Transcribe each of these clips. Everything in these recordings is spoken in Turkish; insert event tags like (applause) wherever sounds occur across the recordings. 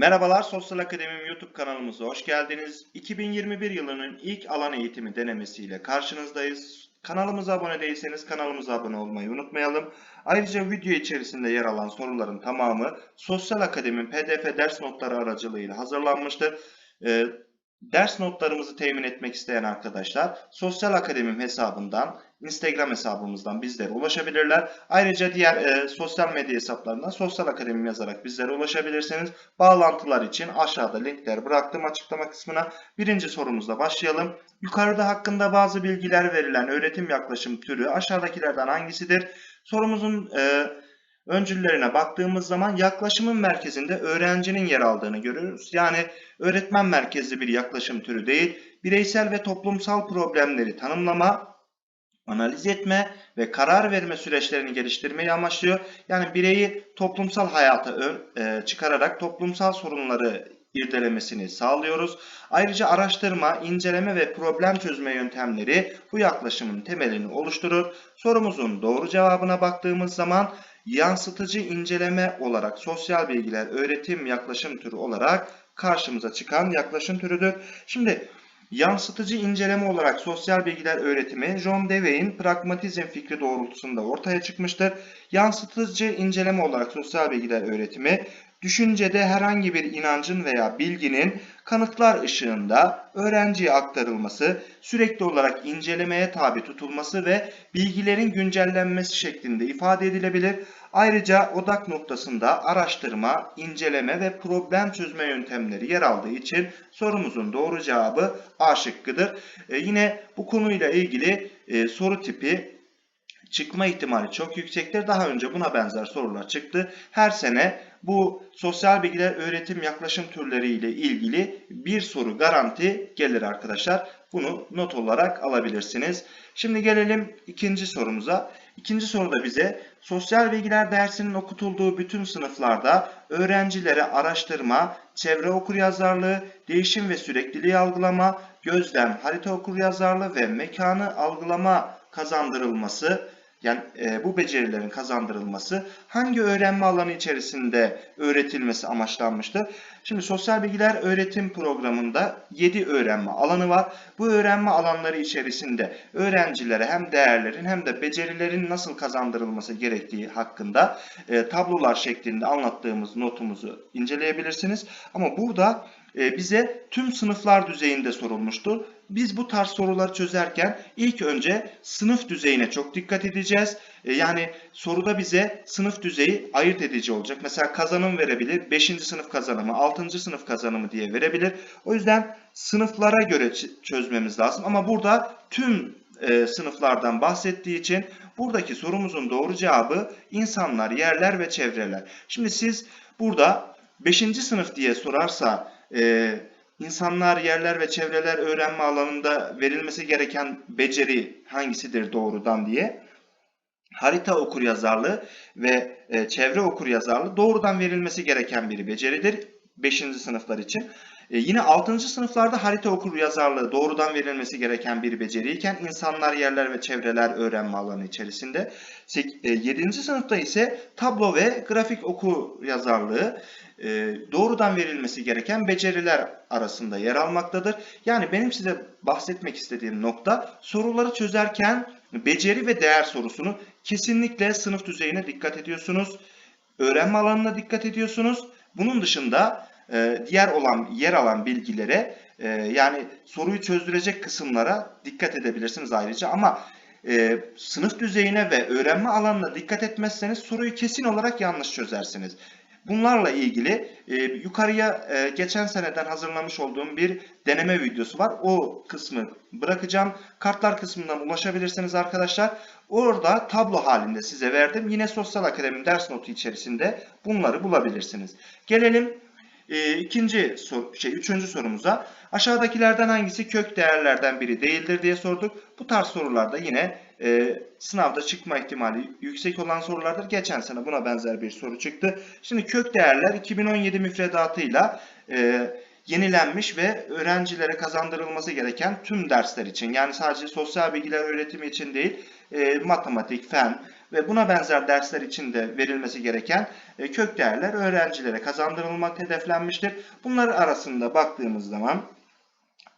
Merhabalar Sosyal Akademim YouTube kanalımıza hoş geldiniz. 2021 yılının ilk alan eğitimi denemesiyle karşınızdayız. Kanalımıza abone değilseniz kanalımıza abone olmayı unutmayalım. Ayrıca video içerisinde yer alan soruların tamamı Sosyal Akademim PDF ders notları aracılığıyla hazırlanmıştır. Ee, ders notlarımızı temin etmek isteyen arkadaşlar Sosyal Akademim hesabından, Instagram hesabımızdan bizlere ulaşabilirler. Ayrıca diğer e, sosyal medya hesaplarından Sosyal Akademim yazarak bizlere ulaşabilirsiniz. Bağlantılar için aşağıda linkler bıraktım açıklama kısmına. Birinci sorumuzla başlayalım. Yukarıda hakkında bazı bilgiler verilen öğretim yaklaşım türü aşağıdakilerden hangisidir? Sorumuzun e, öncüllerine baktığımız zaman yaklaşımın merkezinde öğrencinin yer aldığını görüyoruz. Yani öğretmen merkezli bir yaklaşım türü değil, bireysel ve toplumsal problemleri tanımlama, analiz etme ve karar verme süreçlerini geliştirmeyi amaçlıyor. Yani bireyi toplumsal hayata ön, e, çıkararak toplumsal sorunları irdelemesini sağlıyoruz. Ayrıca araştırma, inceleme ve problem çözme yöntemleri bu yaklaşımın temelini oluşturur. Sorumuzun doğru cevabına baktığımız zaman yansıtıcı inceleme olarak sosyal bilgiler öğretim yaklaşım türü olarak karşımıza çıkan yaklaşım türüdür. Şimdi yansıtıcı inceleme olarak sosyal bilgiler öğretimi John Dewey'in pragmatizm fikri doğrultusunda ortaya çıkmıştır. Yansıtıcı inceleme olarak sosyal bilgiler öğretimi düşüncede herhangi bir inancın veya bilginin kanıtlar ışığında öğrenciye aktarılması, sürekli olarak incelemeye tabi tutulması ve bilgilerin güncellenmesi şeklinde ifade edilebilir. Ayrıca odak noktasında araştırma, inceleme ve problem çözme yöntemleri yer aldığı için sorumuzun doğru cevabı A şıkkıdır. Ee, yine bu konuyla ilgili e, soru tipi çıkma ihtimali çok yüksektir. Daha önce buna benzer sorular çıktı. Her sene bu sosyal bilgiler öğretim yaklaşım türleri ile ilgili bir soru garanti gelir arkadaşlar. Bunu not olarak alabilirsiniz. Şimdi gelelim ikinci sorumuza. İkinci soruda bize sosyal bilgiler dersinin okutulduğu bütün sınıflarda öğrencilere araştırma, çevre okuryazarlığı, değişim ve sürekliliği algılama, gözlem, harita okuryazarlığı ve mekanı algılama kazandırılması yani e, bu becerilerin kazandırılması hangi öğrenme alanı içerisinde öğretilmesi amaçlanmıştır? Şimdi sosyal bilgiler öğretim programında 7 öğrenme alanı var. Bu öğrenme alanları içerisinde öğrencilere hem değerlerin hem de becerilerin nasıl kazandırılması gerektiği hakkında e, tablolar şeklinde anlattığımız notumuzu inceleyebilirsiniz. Ama burada bize tüm sınıflar düzeyinde sorulmuştu. Biz bu tarz soruları çözerken ilk önce sınıf düzeyine çok dikkat edeceğiz. E, yani soruda bize sınıf düzeyi ayırt edici olacak. Mesela kazanım verebilir. 5. sınıf kazanımı, 6. sınıf kazanımı diye verebilir. O yüzden sınıflara göre çözmemiz lazım. Ama burada tüm e, sınıflardan bahsettiği için buradaki sorumuzun doğru cevabı insanlar, yerler ve çevreler. Şimdi siz burada 5. sınıf diye sorarsa e, insanlar, yerler ve çevreler öğrenme alanında verilmesi gereken beceri hangisidir doğrudan diye harita okuryazarlığı ve e, çevre okuryazarlığı doğrudan verilmesi gereken bir beceridir 5. sınıflar için. E, yine 6. sınıflarda harita okuryazarlığı doğrudan verilmesi gereken bir beceriyken insanlar, yerler ve çevreler öğrenme alanı içerisinde. 7. E, sınıfta ise tablo ve grafik okuryazarlığı e, doğrudan verilmesi gereken beceriler arasında yer almaktadır. Yani benim size bahsetmek istediğim nokta soruları çözerken beceri ve değer sorusunu kesinlikle sınıf düzeyine dikkat ediyorsunuz. Öğrenme alanına dikkat ediyorsunuz. Bunun dışında e, diğer olan yer alan bilgilere e, yani soruyu çözdürecek kısımlara dikkat edebilirsiniz ayrıca ama e, sınıf düzeyine ve öğrenme alanına dikkat etmezseniz soruyu kesin olarak yanlış çözersiniz. Bunlarla ilgili e, yukarıya e, geçen seneden hazırlamış olduğum bir deneme videosu var. O kısmı bırakacağım. Kartlar kısmından ulaşabilirsiniz arkadaşlar. Orada tablo halinde size verdim. Yine Sosyal Akademi ders notu içerisinde bunları bulabilirsiniz. Gelelim e, ikinci sor, şey üçüncü sorumuza. Aşağıdakilerden hangisi kök değerlerden biri değildir diye sorduk. Bu tarz sorularda yine e, sınavda çıkma ihtimali yüksek olan sorulardır. Geçen sene buna benzer bir soru çıktı. Şimdi kök değerler 2017 müfredatıyla e, yenilenmiş ve öğrencilere kazandırılması gereken tüm dersler için yani sadece sosyal bilgiler öğretimi için değil e, matematik, fen, ve buna benzer dersler için de verilmesi gereken e, kök değerler öğrencilere kazandırılmak hedeflenmiştir. Bunlar arasında baktığımız zaman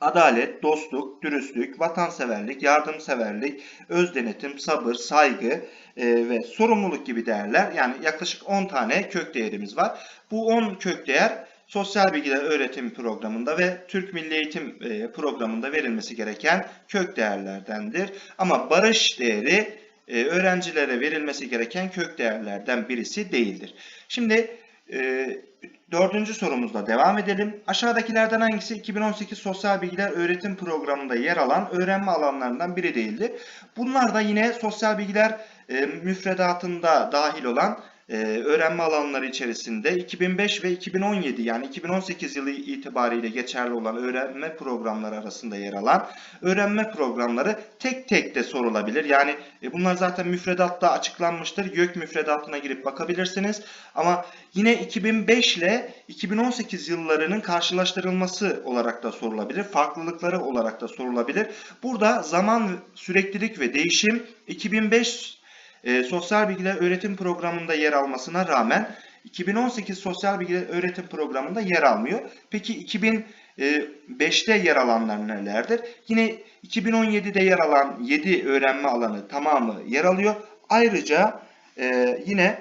adalet, dostluk, dürüstlük, vatanseverlik, yardımseverlik, özdenetim, sabır, saygı e, ve sorumluluk gibi değerler yani yaklaşık 10 tane kök değerimiz var. Bu 10 kök değer sosyal bilgiler öğretim programında ve Türk Milli Eğitim e, programında verilmesi gereken kök değerlerdendir. Ama barış değeri e, öğrencilere verilmesi gereken kök değerlerden birisi değildir. Şimdi e, dördüncü sorumuzla devam edelim. Aşağıdakilerden hangisi 2018 Sosyal Bilgiler Öğretim Programı'nda yer alan öğrenme alanlarından biri değildir? Bunlar da yine sosyal bilgiler e, müfredatında dahil olan e, öğrenme alanları içerisinde 2005 ve 2017 yani 2018 yılı itibariyle geçerli olan öğrenme programları arasında yer alan öğrenme programları tek tek de sorulabilir. Yani e, bunlar zaten müfredatta açıklanmıştır. YÖK müfredatına girip bakabilirsiniz. Ama yine 2005 ile 2018 yıllarının karşılaştırılması olarak da sorulabilir. Farklılıkları olarak da sorulabilir. Burada zaman, süreklilik ve değişim 2005 e, Sosyal Bilgiler Öğretim Programı'nda yer almasına rağmen 2018 Sosyal Bilgiler Öğretim Programı'nda yer almıyor. Peki 2005'te yer alanlar nelerdir? Yine 2017'de yer alan 7 öğrenme alanı tamamı yer alıyor. Ayrıca e, yine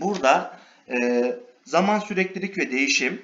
burada e, zaman süreklilik ve değişim,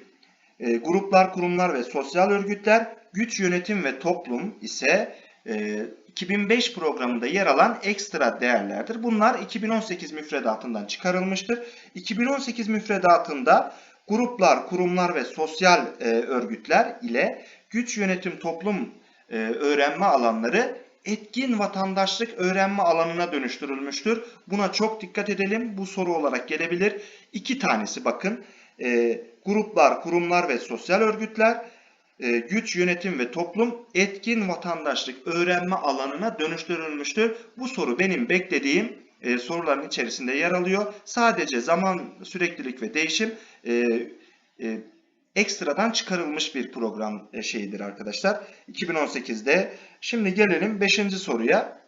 e, gruplar, kurumlar ve sosyal örgütler, güç yönetim ve toplum ise e, 2005 programında yer alan ekstra değerlerdir. Bunlar 2018 müfredatından çıkarılmıştır. 2018 müfredatında gruplar, kurumlar ve sosyal e, örgütler ile güç yönetim toplum e, öğrenme alanları etkin vatandaşlık öğrenme alanına dönüştürülmüştür. Buna çok dikkat edelim. Bu soru olarak gelebilir. İki tanesi bakın. E, gruplar, kurumlar ve sosyal örgütler e, güç, yönetim ve toplum etkin vatandaşlık öğrenme alanına dönüştürülmüştür. Bu soru benim beklediğim e, soruların içerisinde yer alıyor. Sadece zaman, süreklilik ve değişim e, ekstradan çıkarılmış bir program şeyidir arkadaşlar. 2018'de. Şimdi gelelim 5. soruya.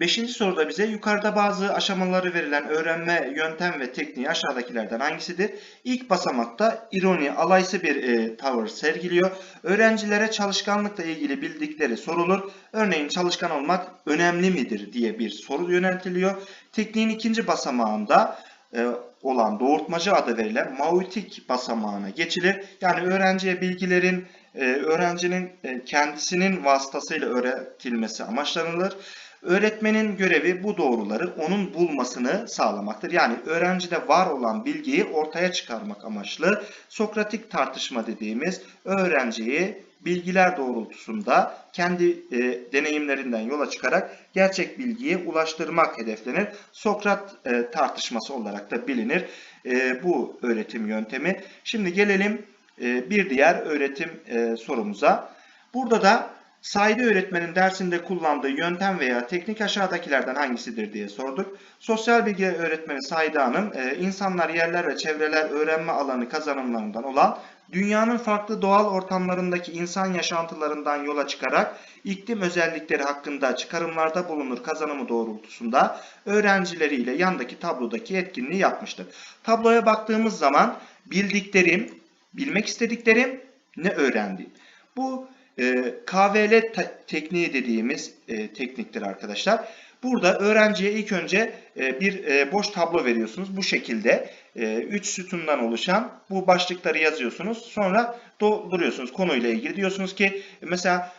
Beşinci soruda bize yukarıda bazı aşamaları verilen öğrenme yöntem ve tekniği aşağıdakilerden hangisidir? İlk basamakta ironi, alaysı bir e, tavır sergiliyor. Öğrencilere çalışkanlıkla ilgili bildikleri sorulur. Örneğin çalışkan olmak önemli midir diye bir soru yöneltiliyor. Tekniğin ikinci basamağında e, olan doğurtmacı adı verilen mautik basamağına geçilir. Yani öğrenciye bilgilerin e, öğrencinin e, kendisinin vasıtasıyla öğretilmesi amaçlanılır. Öğretmenin görevi bu doğruları onun bulmasını sağlamaktır. Yani öğrencide var olan bilgiyi ortaya çıkarmak amaçlı Sokratik tartışma dediğimiz öğrenciyi bilgiler doğrultusunda kendi e, deneyimlerinden yola çıkarak gerçek bilgiye ulaştırmak hedeflenir. Sokrat e, tartışması olarak da bilinir e, bu öğretim yöntemi. Şimdi gelelim e, bir diğer öğretim e, sorumuza. Burada da Saide öğretmenin dersinde kullandığı yöntem veya teknik aşağıdakilerden hangisidir diye sorduk. Sosyal bilgi öğretmeni Saide Hanım, e, insanlar, yerler ve çevreler öğrenme alanı kazanımlarından olan dünyanın farklı doğal ortamlarındaki insan yaşantılarından yola çıkarak iklim özellikleri hakkında çıkarımlarda bulunur kazanımı doğrultusunda öğrencileriyle yandaki tablodaki etkinliği yapmıştır. Tabloya baktığımız zaman bildiklerim, bilmek istediklerim, ne öğrendiğim. Bu e, KVL tekniği dediğimiz e, tekniktir arkadaşlar. Burada öğrenciye ilk önce e, bir e, boş tablo veriyorsunuz. Bu şekilde 3 e, sütundan oluşan bu başlıkları yazıyorsunuz. Sonra dolduruyorsunuz konuyla ilgili. Diyorsunuz ki mesela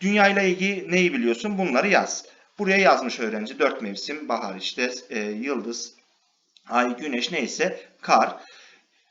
dünya ile ilgili neyi biliyorsun? Bunları yaz. Buraya yazmış öğrenci. Dört mevsim, bahar işte, yıldız, ay, güneş neyse, kar.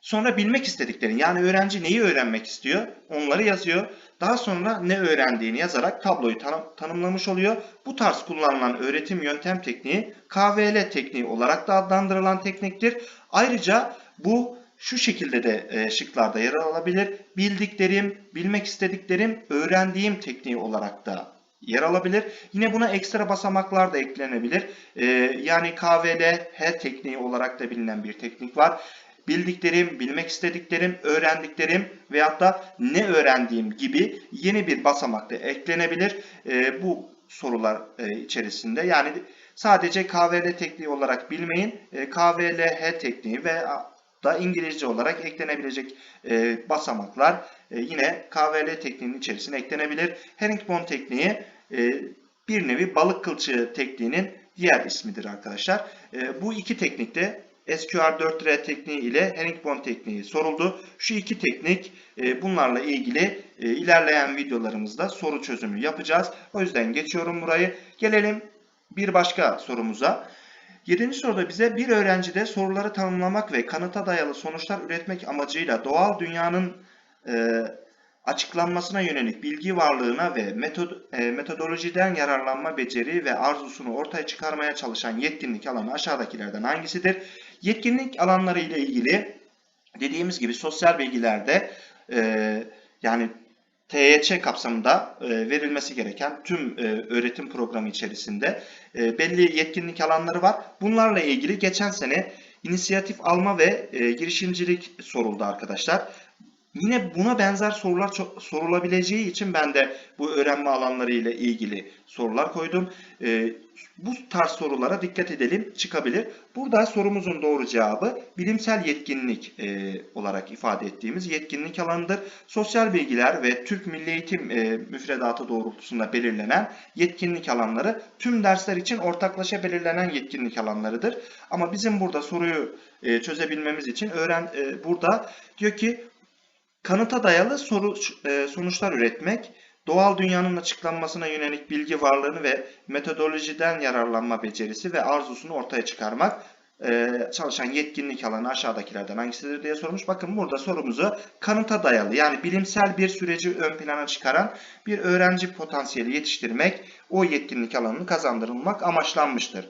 Sonra bilmek istediklerini yani öğrenci neyi öğrenmek istiyor onları yazıyor. Daha sonra ne öğrendiğini yazarak tabloyu tanım, tanımlamış oluyor. Bu tarz kullanılan öğretim yöntem tekniği KVL tekniği olarak da adlandırılan tekniktir. Ayrıca bu şu şekilde de e, şıklarda yer alabilir. Bildiklerim, bilmek istediklerim, öğrendiğim tekniği olarak da yer alabilir. Yine buna ekstra basamaklar da eklenebilir. E, yani KVL H tekniği olarak da bilinen bir teknik var bildiklerim, bilmek istediklerim, öğrendiklerim veyahut da ne öğrendiğim gibi yeni bir basamak da eklenebilir. E, bu sorular e, içerisinde yani sadece KVL tekniği olarak bilmeyin. E, KVLH tekniği ve da İngilizce olarak eklenebilecek e, basamaklar e, yine KVL tekniğinin içerisine eklenebilir. Herringbone tekniği e, bir nevi balık kılçığı tekniğinin diğer ismidir arkadaşlar. E, bu iki teknikte SQR4R tekniği ile Herringbone tekniği soruldu. Şu iki teknik e, bunlarla ilgili e, ilerleyen videolarımızda soru çözümü yapacağız. O yüzden geçiyorum burayı. Gelelim bir başka sorumuza. Yedinci soruda bize bir öğrencide soruları tanımlamak ve kanıta dayalı sonuçlar üretmek amacıyla doğal dünyanın e, açıklanmasına yönelik bilgi varlığına ve metod, e, metodolojiden yararlanma beceri ve arzusunu ortaya çıkarmaya çalışan yetkinlik alanı aşağıdakilerden hangisidir? Yetkinlik alanları ile ilgili dediğimiz gibi sosyal bilgilerde e, yani TYÇ kapsamında e, verilmesi gereken tüm e, öğretim programı içerisinde e, belli yetkinlik alanları var. Bunlarla ilgili geçen sene inisiyatif alma ve girişimcilik soruldu arkadaşlar. Yine buna benzer sorular sorulabileceği için ben de bu öğrenme alanları ile ilgili sorular koydum. Ee, bu tarz sorulara dikkat edelim çıkabilir. Burada sorumuzun doğru cevabı bilimsel yetkinlik e, olarak ifade ettiğimiz yetkinlik alanıdır. Sosyal bilgiler ve Türk Milli Eğitim e, müfredatı doğrultusunda belirlenen yetkinlik alanları tüm dersler için ortaklaşa belirlenen yetkinlik alanlarıdır. Ama bizim burada soruyu e, çözebilmemiz için öğren e, burada diyor ki Kanıta dayalı soru, e, sonuçlar üretmek, doğal dünyanın açıklanmasına yönelik bilgi varlığını ve metodolojiden yararlanma becerisi ve arzusunu ortaya çıkarmak e, çalışan yetkinlik alanı aşağıdakilerden hangisidir diye sormuş. Bakın burada sorumuzu kanıta dayalı yani bilimsel bir süreci ön plana çıkaran bir öğrenci potansiyeli yetiştirmek, o yetkinlik alanını kazandırılmak amaçlanmıştır.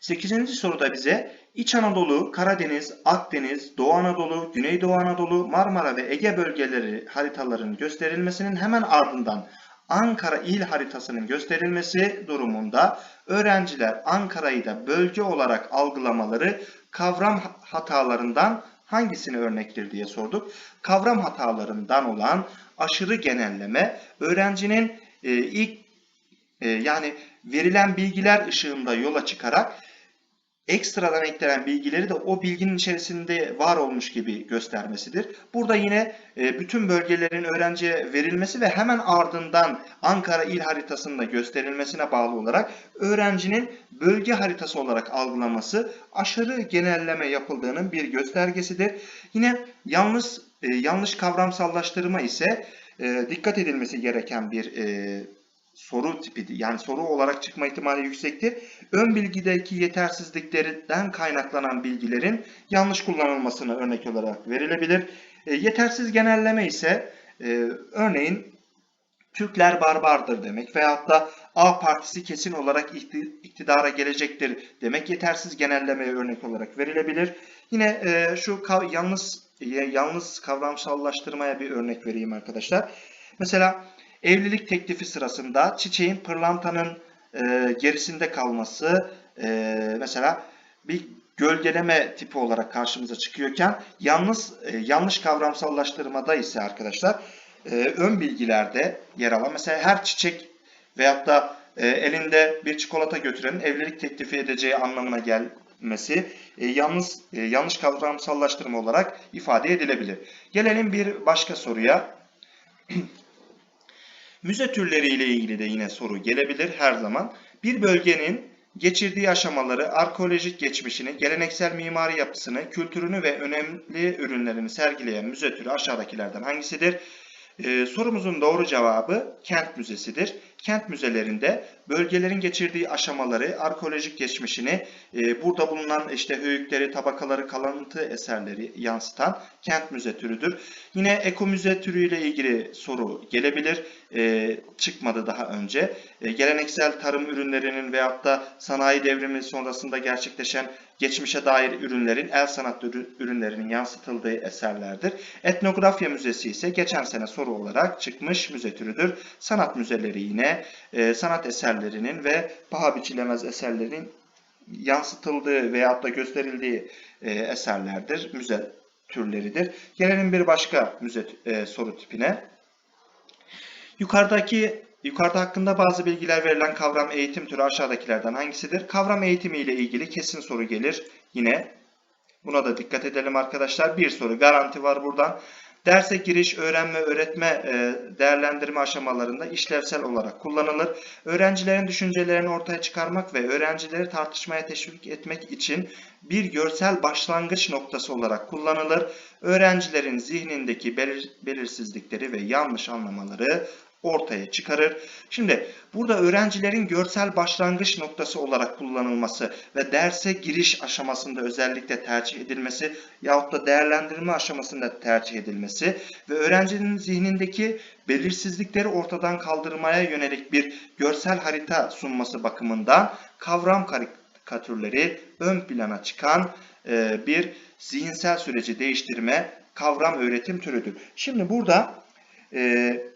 8. soruda bize İç Anadolu, Karadeniz, Akdeniz, Doğu Anadolu, Güneydoğu Anadolu, Marmara ve Ege bölgeleri haritalarının gösterilmesinin hemen ardından Ankara il haritasının gösterilmesi durumunda öğrenciler Ankara'yı da bölge olarak algılamaları kavram hatalarından hangisini örnektir diye sorduk. Kavram hatalarından olan aşırı genelleme öğrencinin e, ilk e, yani verilen bilgiler ışığında yola çıkarak ekstradan eklenen bilgileri de o bilginin içerisinde var olmuş gibi göstermesidir. Burada yine e, bütün bölgelerin öğrenciye verilmesi ve hemen ardından Ankara il haritasında gösterilmesine bağlı olarak öğrencinin bölge haritası olarak algılaması aşırı genelleme yapıldığının bir göstergesidir. Yine yalnız e, yanlış kavramsallaştırma ise e, dikkat edilmesi gereken bir soru tipi yani soru olarak çıkma ihtimali yüksektir. Ön bilgideki yetersizliklerden kaynaklanan bilgilerin yanlış kullanılmasına örnek olarak verilebilir. E, yetersiz genelleme ise e, örneğin Türkler barbardır demek veyahut da A partisi kesin olarak iktidara gelecektir demek yetersiz genellemeye örnek olarak verilebilir. Yine e, şu kav yalnız yalnız kavramsallaştırmaya bir örnek vereyim arkadaşlar. Mesela Evlilik teklifi sırasında çiçeğin pırlantanın e, gerisinde kalması e, mesela bir gölgeleme tipi olarak karşımıza çıkıyorken yalnız e, yanlış kavramsallaştırmada ise arkadaşlar e, ön bilgilerde yer alan mesela her çiçek veyahut da e, elinde bir çikolata götürenin evlilik teklifi edeceği anlamına gelmesi e, yalnız e, yanlış kavramsallaştırma olarak ifade edilebilir. Gelelim bir başka soruya. (clears throat) Müze türleri ilgili de yine soru gelebilir her zaman. Bir bölgenin geçirdiği aşamaları, arkeolojik geçmişini, geleneksel mimari yapısını, kültürünü ve önemli ürünlerini sergileyen müze türü aşağıdakilerden hangisidir? Ee, sorumuzun doğru cevabı kent müzesidir. Kent müzelerinde bölgelerin geçirdiği aşamaları, arkeolojik geçmişini, e, burada bulunan işte höyükleri, tabakaları, kalıntı eserleri yansıtan kent müze türüdür. Yine eko müze türüyle ilgili soru gelebilir. E, çıkmadı daha önce. E, geleneksel tarım ürünlerinin veyahut da sanayi devrimi sonrasında gerçekleşen geçmişe dair ürünlerin, el sanat ürünlerinin yansıtıldığı eserlerdir. Etnografya Müzesi ise geçen sene soru olarak çıkmış müze türüdür. Sanat müzeleri yine e, sanat eserlerinin ve paha biçilemez eserlerin yansıtıldığı veyahut da gösterildiği e, eserlerdir, müze türleridir. Gelelim bir başka müze e, soru tipine. Yukarıdaki yukarıda hakkında bazı bilgiler verilen kavram eğitim türü aşağıdakilerden hangisidir? Kavram eğitimi ile ilgili kesin soru gelir. Yine buna da dikkat edelim arkadaşlar. Bir soru garanti var buradan. Derse giriş, öğrenme, öğretme, e, değerlendirme aşamalarında işlevsel olarak kullanılır. Öğrencilerin düşüncelerini ortaya çıkarmak ve öğrencileri tartışmaya teşvik etmek için bir görsel başlangıç noktası olarak kullanılır. Öğrencilerin zihnindeki belir- belirsizlikleri ve yanlış anlamaları ortaya çıkarır. Şimdi burada öğrencilerin görsel başlangıç noktası olarak kullanılması ve derse giriş aşamasında özellikle tercih edilmesi yahut da değerlendirme aşamasında tercih edilmesi ve öğrencinin zihnindeki belirsizlikleri ortadan kaldırmaya yönelik bir görsel harita sunması bakımından kavram karikatürleri ön plana çıkan e, bir zihinsel süreci değiştirme kavram öğretim türüdür. Şimdi burada e,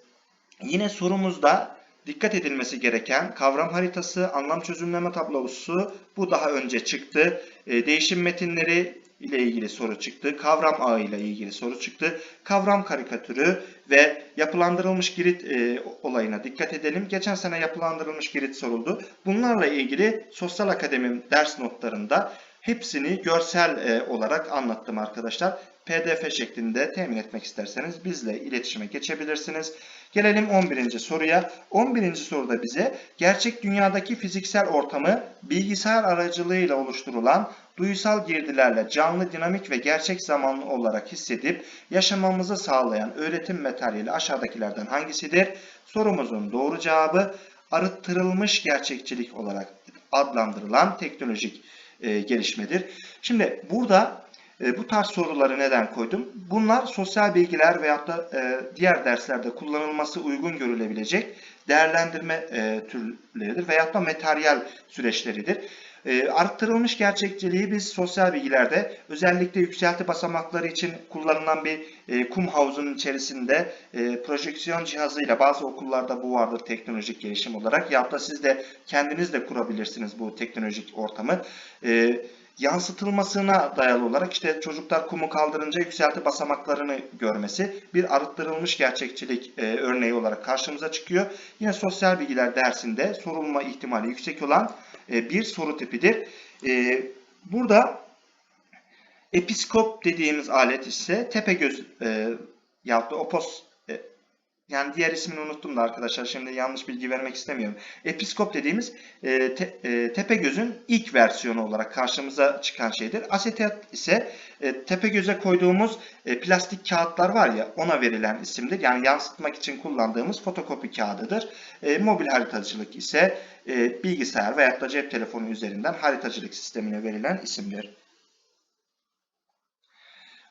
Yine sorumuzda dikkat edilmesi gereken kavram haritası, anlam çözümleme tablosu bu daha önce çıktı. E, değişim metinleri ile ilgili soru çıktı. Kavram ağı ile ilgili soru çıktı. Kavram karikatürü ve yapılandırılmış girit e, olayına dikkat edelim. Geçen sene yapılandırılmış girit soruldu. Bunlarla ilgili sosyal akademim ders notlarında hepsini görsel e, olarak anlattım arkadaşlar. PDF şeklinde temin etmek isterseniz bizle iletişime geçebilirsiniz. Gelelim 11. soruya. 11. soruda bize gerçek dünyadaki fiziksel ortamı bilgisayar aracılığıyla oluşturulan duysal girdilerle canlı, dinamik ve gerçek zamanlı olarak hissedip yaşamamızı sağlayan öğretim materyali aşağıdakilerden hangisidir? Sorumuzun doğru cevabı arıttırılmış gerçekçilik olarak adlandırılan teknolojik e, gelişmedir. Şimdi burada e, bu tarz soruları neden koydum? Bunlar sosyal bilgiler veyahut da e, diğer derslerde kullanılması uygun görülebilecek değerlendirme e, türleridir veyahut da materyal süreçleridir. Arttırılmış gerçekçiliği biz sosyal bilgilerde özellikle yükselti basamakları için kullanılan bir kum havuzunun içerisinde e, projeksiyon cihazıyla bazı okullarda bu vardır teknolojik gelişim olarak ya da siz de kendiniz de kurabilirsiniz bu teknolojik ortamı. E, yansıtılmasına dayalı olarak işte çocuklar kumu kaldırınca yükselti basamaklarını görmesi bir arıttırılmış gerçekçilik e, örneği olarak karşımıza çıkıyor. Yine sosyal bilgiler dersinde sorulma ihtimali yüksek olan e, bir soru tipidir. E, burada episkop dediğimiz alet ise Tepegöz e, yahut da Opos yani diğer ismini unuttum da arkadaşlar şimdi yanlış bilgi vermek istemiyorum. Episkop dediğimiz e, te, e, Tepegöz'ün ilk versiyonu olarak karşımıza çıkan şeydir. Asetat ise e, Tepegöz'e koyduğumuz e, plastik kağıtlar var ya ona verilen isimdir. Yani yansıtmak için kullandığımız fotokopi kağıdıdır. E, mobil haritacılık ise e, bilgisayar veya da cep telefonu üzerinden haritacılık sistemine verilen isimdir.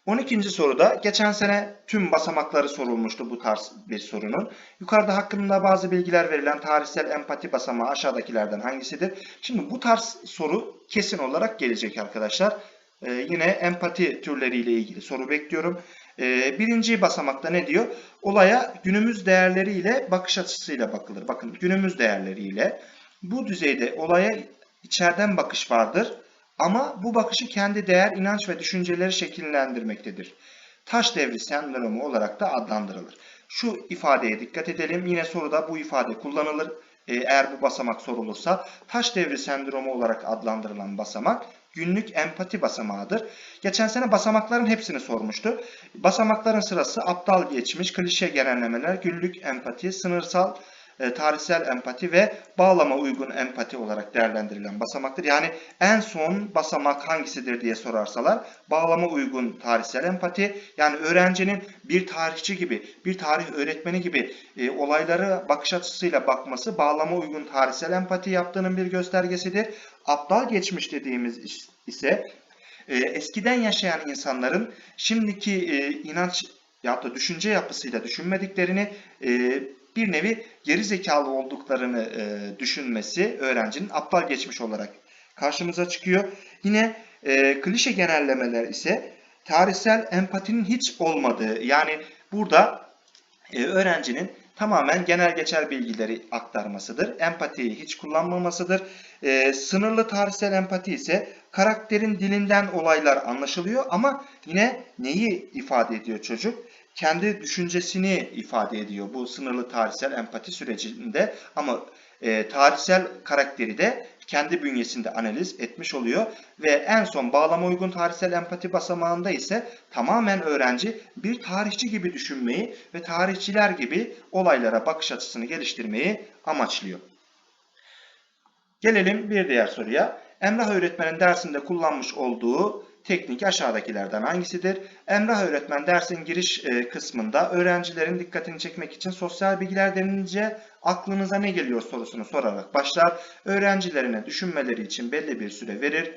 12. soruda geçen sene tüm basamakları sorulmuştu bu tarz bir sorunun. Yukarıda hakkında bazı bilgiler verilen tarihsel empati basamağı aşağıdakilerden hangisidir? Şimdi bu tarz soru kesin olarak gelecek arkadaşlar. Ee, yine empati türleriyle ilgili soru bekliyorum. Ee, birinci basamakta ne diyor? Olaya günümüz değerleriyle bakış açısıyla bakılır. Bakın günümüz değerleriyle bu düzeyde olaya içeriden bakış vardır. Ama bu bakışı kendi değer, inanç ve düşünceleri şekillendirmektedir. Taş devri sendromu olarak da adlandırılır. Şu ifadeye dikkat edelim. Yine soruda bu ifade kullanılır. Ee, eğer bu basamak sorulursa taş devri sendromu olarak adlandırılan basamak günlük empati basamağıdır. Geçen sene basamakların hepsini sormuştu. Basamakların sırası aptal geçmiş, klişe genellemeler, günlük empati, sınırsal e, tarihsel empati ve bağlama uygun empati olarak değerlendirilen basamaktır. Yani en son basamak hangisidir diye sorarsalar bağlama uygun tarihsel empati yani öğrencinin bir tarihçi gibi, bir tarih öğretmeni gibi e, olayları bakış açısıyla bakması bağlama uygun tarihsel empati yaptığının bir göstergesidir. Aptal geçmiş dediğimiz ise e, eskiden yaşayan insanların şimdiki e, inanç ya da düşünce yapısıyla düşünmediklerini e, bir nevi geri zekalı olduklarını e, düşünmesi öğrencinin aptal geçmiş olarak karşımıza çıkıyor. Yine e, klişe genellemeler ise tarihsel empatinin hiç olmadığı yani burada e, öğrencinin tamamen genel geçer bilgileri aktarmasıdır. Empatiyi hiç kullanmamasıdır. E, sınırlı tarihsel empati ise karakterin dilinden olaylar anlaşılıyor ama yine neyi ifade ediyor çocuk? Kendi düşüncesini ifade ediyor bu sınırlı tarihsel empati sürecinde ama e, tarihsel karakteri de kendi bünyesinde analiz etmiş oluyor ve en son bağlama uygun tarihsel empati basamağında ise tamamen öğrenci bir tarihçi gibi düşünmeyi ve tarihçiler gibi olaylara bakış açısını geliştirmeyi amaçlıyor. Gelelim bir diğer soruya. Emrah öğretmenin dersinde kullanmış olduğu teknik aşağıdakilerden hangisidir? Emrah öğretmen dersin giriş e, kısmında öğrencilerin dikkatini çekmek için sosyal bilgiler denince aklınıza ne geliyor sorusunu sorarak başlar. Öğrencilerine düşünmeleri için belli bir süre verir.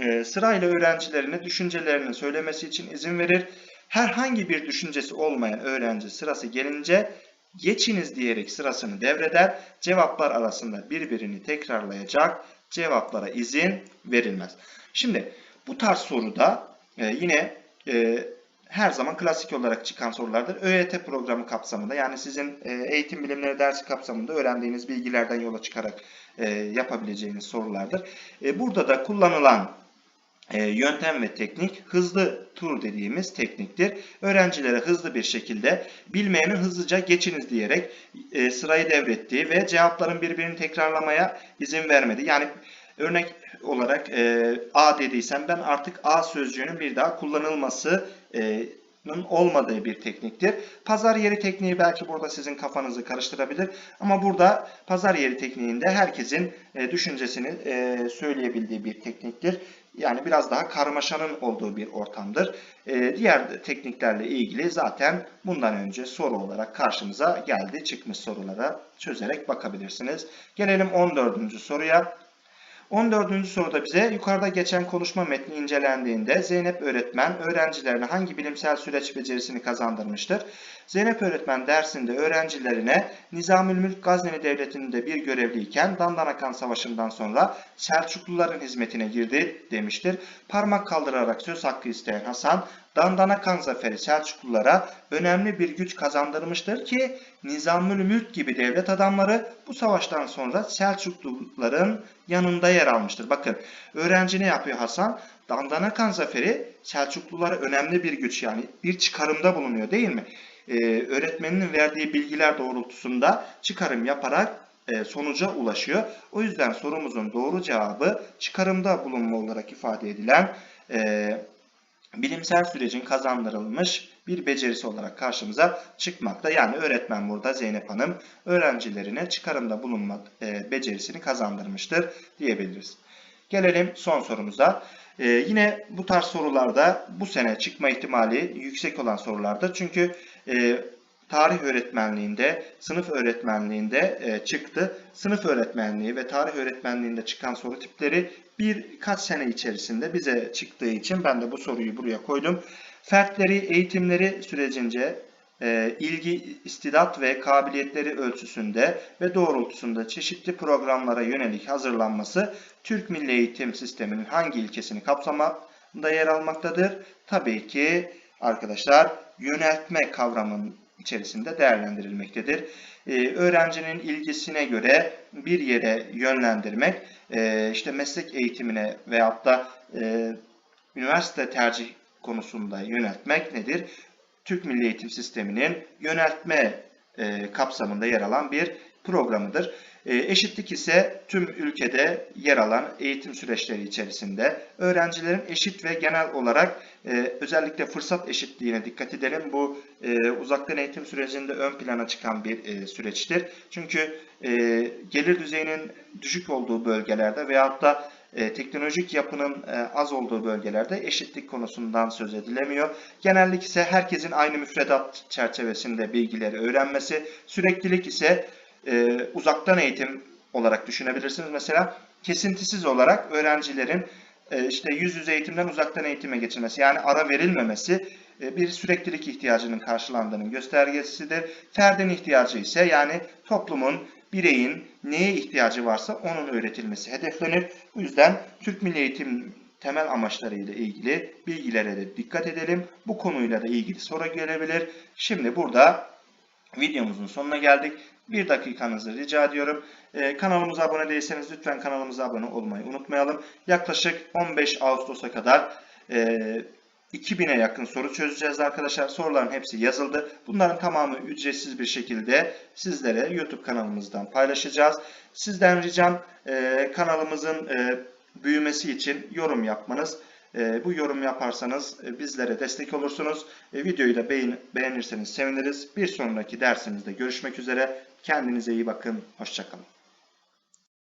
E, sırayla öğrencilerine düşüncelerini söylemesi için izin verir. Herhangi bir düşüncesi olmayan öğrenci sırası gelince geçiniz diyerek sırasını devreder. Cevaplar arasında birbirini tekrarlayacak cevaplara izin verilmez. Şimdi bu tarz soruda e, yine e, her zaman klasik olarak çıkan sorulardır. ÖYT programı kapsamında yani sizin e, eğitim bilimleri dersi kapsamında öğrendiğiniz bilgilerden yola çıkarak yapabileceğiniz sorulardır. Burada da kullanılan yöntem ve teknik hızlı tur dediğimiz tekniktir. Öğrencilere hızlı bir şekilde bilmeyeni hızlıca geçiniz diyerek sırayı devrettiği ve cevapların birbirini tekrarlamaya izin vermedi. Yani örnek olarak e, A dediysem ben artık A sözcüğünün bir daha kullanılması e, olmadığı bir tekniktir. Pazar yeri tekniği belki burada sizin kafanızı karıştırabilir ama burada pazar yeri tekniğinde herkesin e, düşüncesini e, söyleyebildiği bir tekniktir. Yani biraz daha karmaşanın olduğu bir ortamdır. E, diğer tekniklerle ilgili zaten bundan önce soru olarak karşımıza geldi. Çıkmış sorulara çözerek bakabilirsiniz. Gelelim 14. soruya. 14. soruda bize yukarıda geçen konuşma metni incelendiğinde Zeynep öğretmen öğrencilerine hangi bilimsel süreç becerisini kazandırmıştır? Zeynep öğretmen dersinde öğrencilerine Nizamül Mülk Gazneli Devleti'nde bir görevliyken Dandanakan Savaşı'ndan sonra Selçukluların hizmetine girdi demiştir. Parmak kaldırarak söz hakkı isteyen Hasan, Dandanakan zaferi Selçuklulara önemli bir güç kazandırmıştır ki Nizamül Mülk gibi devlet adamları bu savaştan sonra Selçukluların yanında yer almıştır. Bakın öğrenci ne yapıyor Hasan? Dandanakan zaferi Selçuklulara önemli bir güç yani bir çıkarımda bulunuyor değil mi? Ee, öğretmeninin verdiği bilgiler doğrultusunda çıkarım yaparak e, sonuca ulaşıyor. O yüzden sorumuzun doğru cevabı çıkarımda bulunma olarak ifade edilen e, bilimsel sürecin kazandırılmış bir becerisi olarak karşımıza çıkmakta. Yani öğretmen burada Zeynep Hanım öğrencilerine çıkarımda bulunma e, becerisini kazandırmıştır diyebiliriz. Gelelim son sorumuza. Ee, yine bu tarz sorularda bu sene çıkma ihtimali yüksek olan sorulardır. Çünkü e, tarih öğretmenliğinde, sınıf öğretmenliğinde e, çıktı. Sınıf öğretmenliği ve tarih öğretmenliğinde çıkan soru tipleri birkaç sene içerisinde bize çıktığı için ben de bu soruyu buraya koydum. Fertleri, eğitimleri sürecince e, ilgi, istidat ve kabiliyetleri ölçüsünde ve doğrultusunda çeşitli programlara yönelik hazırlanması Türk Milli Eğitim Sistemi'nin hangi ilkesini kapsamında yer almaktadır? Tabii ki arkadaşlar yöneltme kavramının içerisinde değerlendirilmektedir. Ee, öğrencinin ilgisine göre bir yere yönlendirmek, e, işte meslek eğitimine veyahut da e, üniversite tercih konusunda yöneltmek nedir? Türk Milli Eğitim Sistemi'nin yöneltme e, kapsamında yer alan bir programıdır. E, eşitlik ise tüm ülkede yer alan eğitim süreçleri içerisinde öğrencilerin eşit ve genel olarak e, özellikle fırsat eşitliğine dikkat edelim. Bu e, uzaktan eğitim sürecinde ön plana çıkan bir süreçtir. Çünkü gelir düzeyinin düşük olduğu bölgelerde veyahut da e, teknolojik yapının e, az olduğu bölgelerde eşitlik konusundan söz edilemiyor. Genellik ise herkesin aynı müfredat çerçevesinde bilgileri öğrenmesi, süreklilik ise e, uzaktan eğitim olarak düşünebilirsiniz. Mesela kesintisiz olarak öğrencilerin işte yüz yüze eğitimden uzaktan eğitime geçilmesi yani ara verilmemesi bir süreklilik ihtiyacının karşılandığının göstergesidir. Ferdin ihtiyacı ise yani toplumun bireyin neye ihtiyacı varsa onun öğretilmesi hedeflenir. Bu yüzden Türk Milli Eğitim temel amaçları ile ilgili bilgilere de dikkat edelim. Bu konuyla da ilgili soru gelebilir. Şimdi burada videomuzun sonuna geldik. Bir dakikanızı rica ediyorum. Ee, kanalımıza abone değilseniz lütfen kanalımıza abone olmayı unutmayalım. Yaklaşık 15 Ağustos'a kadar e, 2000'e yakın soru çözeceğiz arkadaşlar. Soruların hepsi yazıldı. Bunların tamamı ücretsiz bir şekilde sizlere YouTube kanalımızdan paylaşacağız. Sizden ricam e, kanalımızın e, büyümesi için yorum yapmanız. E, bu yorum yaparsanız e, bizlere destek olursunuz. E, videoyu da beğen beğenirseniz seviniriz. Bir sonraki dersimizde görüşmek üzere. Kendinize iyi bakın. Hoşçakalın.